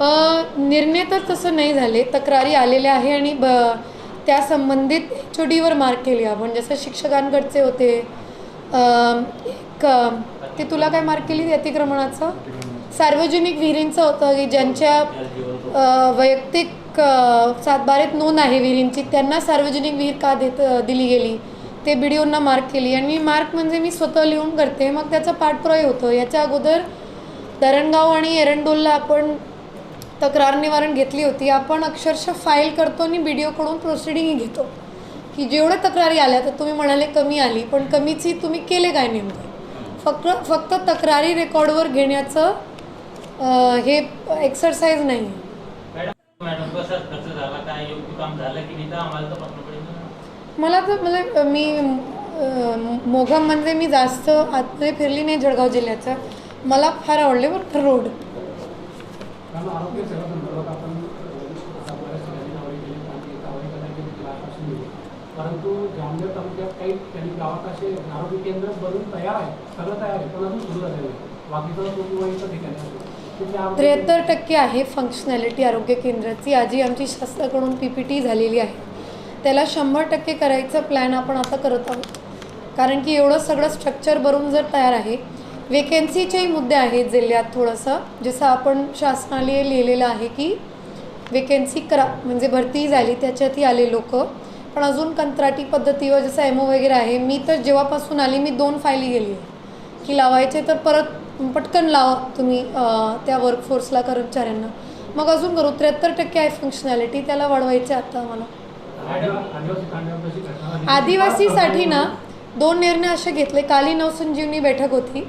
निर्णय तर तसं नाही झाले. तक्रारी आलेल्या आहे आणि ब त्या संबंधित एच ओ डीवर मार्क केली आपण. जसं शिक्षकांकडचे होते. एक ते तुला काय मार्क केली अतिक्रमणाचं? सार्वजनिक विहिरींचं होतं की ज्यांच्या वैयक्तिक सातबारेत नोंद आहे विहिरींची त्यांना सार्वजनिक विहीर का देत दिली गेली? ते बी डी ओंना मार्क केली. आणि मी मार्क म्हणजे मी स्वतः लिहून करते. मग त्याचा पाठपुरावा होतो. याच्या अगोदर धरणगाव आणि एरंडोलला आपण तक्रार निवारण घेतली होती. आपण अक्षरशः फाईल करतो आणि बी डी ओकडून प्रोसिडिंग घेतो. की जेवढ्या तक्रारी आल्या तर तुम्ही म्हणाले कमी आली पण कमीची तुम्ही केले काय नेमकं? फक्त फक्त तक्रारी रेकॉर्डवर घेण्याचं हे एक्सरसाइज नाही. मला तर मला मी मोघम म्हणजे मी जास्त आतमध्ये फिरली नाही जळगाव जिल्ह्याचं. मला फार आवडले बरं रोड. परंतु जामनेर तालुक्यात काही त्यांनी गावात असे आरोग्य केंद्र बनून तयार आहे सगळं तयार आहे पण अजून सुरू झालेलं आहे बाकीचं तो किंवा इतर ठिकाणी त्र्याहत्तर टक्के आहे फंक्शनॅलिटी आरोग्य केंद्राची. आजी आमची शासनाकडून पी पी टी झालेली आहे. त्याला शंभर टक्के करायचा प्लॅन आपण आता करत आहोत. कारण की एवढं सगळं स्ट्रक्चर बनवून जर तयार आहे वेकेन्सीचेही मुद्दे आहेत जिल्ह्यात थोडंसं जसं आपण शासनाने लिहिलेलं आहे की वेकेन्सी करा म्हणजे भरती झाली त्याच्यातही आले लोक. पण अजून कंत्राटी पद्धतीवर जसं एमओ वगैरे आहे मी तर जेव्हापासून आली मी दोन फायली गेली आहे. की लावायचे तर परत पटकन लावा तुम्ही त्या वर्कफोर्सला कर्मचाऱ्यांना. मग अजून करू त्र्याहत्तर टक्के आहे फंक्शनॅलिटी त्याला वाढवायचे आता मला आदिवासीसाठी ना दोन निर्णय असे घेतले. काली नवसंजीवनी बैठक होती.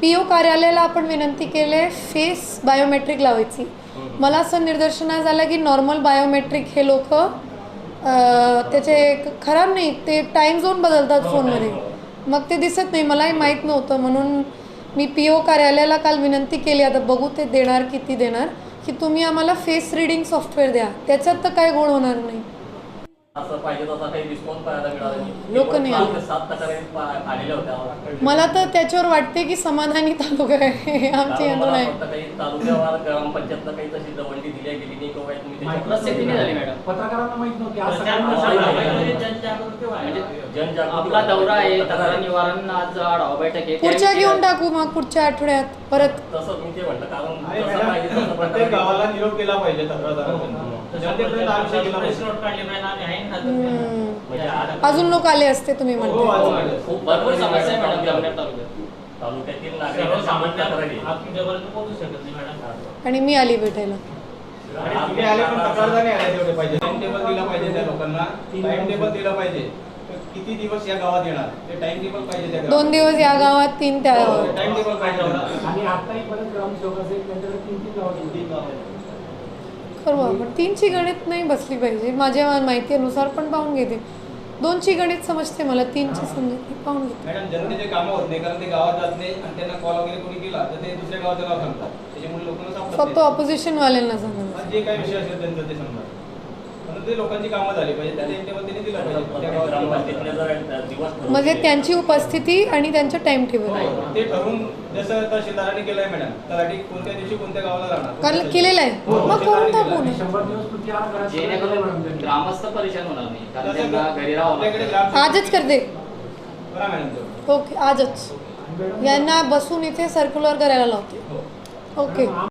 पी ओ कार्यालयाला आपण विनंती केले फेस बायोमेट्रिक लावायची. मला असं निदर्शनास आलं की नॉर्मल बायोमेट्रिक हे लोक त्याचे खराब नाही ते टाईम झोन बदलतात फोनमध्ये. मग ते दिसत नाही मलाही माहीत नव्हतं. म्हणून मी पी ओ कार्यालयाला काल विनंती केली आता बघू ते देणार किती देणार की तुम्ही आम्हाला फेस रिडिंग सॉफ्टवेअर द्या. त्याच्यात तर काय गोळ होणार नाही. असं पाहिजे तसा काही रिस्पॉन्स पाहायला मिळाला नाही. लोक नाही केवळ आले. पाच ते सात तक्रारी पा- आलेल्या होत्या मला तर त्याच्यावर वाटते की समाधानी तालुका आहे. आमची कारण आहे वाटतं काही तालुक्यावर ग्रामपंचायतला काही तशी दवंडी दिल्या गेली नाही किंवा तुम्ही त्याच्यावर- प्रसिद्धी नाही झाली मॅडम. पत्रकारांना माहीत नव्हती आज जनजागृती सकाळी सगळ्यांना व्हायला पाहिजे, जनजागृती व्हायला पाहिजे. जनजागृती आपला दौरा आहे तक्रारी- तक्रार निवारण आज आढावा बैठक आहे. पुढच्या घेऊन टाकू मग पुढच्या आठवड्यात परत. तसं मी ते म्हणलं कारण आणि जसं पाहिजे मॅडम, तसं प्रत्येक गावाला निरोप केला पाहिजे तक्रारदारांना. जनतेपर्यंत पाहिजे नोट काढली पाहिजे आहे हम्म. म्हणजे आज- अजून लोक आले असते तुम्ही हो, म्हणते. खूप भरपूर समस्या आहे मॅडम तालुक्यात- जामनेर तालुक्यात. तालुक्यातील नागरिक सर्वसामान्य तक्रारी आप तुमच्यापर्यंत पोहोचू शकत नाही मॅडम. आणि मी आली भेटायला. आणि तुम्ही आले पण तक्रारदार नाही आले तेवढे पाहिजे. टाइम टेबल दिला पाहिजे त्या लोकांना. टाइम टेबल दिलं पाहिजे. किती दिवस या गावात येणार? ते टाइम टेबल पाहिजे त्या दोन दिवस या गावात तीन त्या गावात. टाइम टेबल पाहिजे. आणि आताही परत ग्रामसेवक असेल त्यांच्याकडे तीन तीन गावात तीन गाव आहेत. करू आपण. तीनची गणित नाही बसली पाहिजे. माझ्या माहितीनुसार पण पाहून घेते. दोनची गणित समजते मला. तीनची समजत. पाहून घेते. मॅडम जनतेचे कामं होत नाही कारण ते गावात जात नाही आणि त्यांना कॉल वगैरे कोणी केला तर ते दुसऱ्या गावाचं नाव सांगतात. त्याच्यामुळे लोकांना फक्त. ऑपोजिशनवाल्यांना सांगा आज जे काही विषय असेल त्यांचं ते पण ते लोकांची कामं झाली पाहिजे. त्या दिलं पाहिजे. म्हणजे त्यांची उपस्थिती आणि त्यांचं टाइम टेबल ते ठरवून जसं तहसीलदारांनी केलंय मॅडम तलाठी कोणत्या दिवशी कोणत्या गावाला राहणार कारण केलेलं आहे हो, मग. ग्रामस्थ परेशान होणार लागतं. लाभ- आजच करते. ओके आजच. यांना बसून इथे सर्क्युलर करायला लावते. हो. ओके.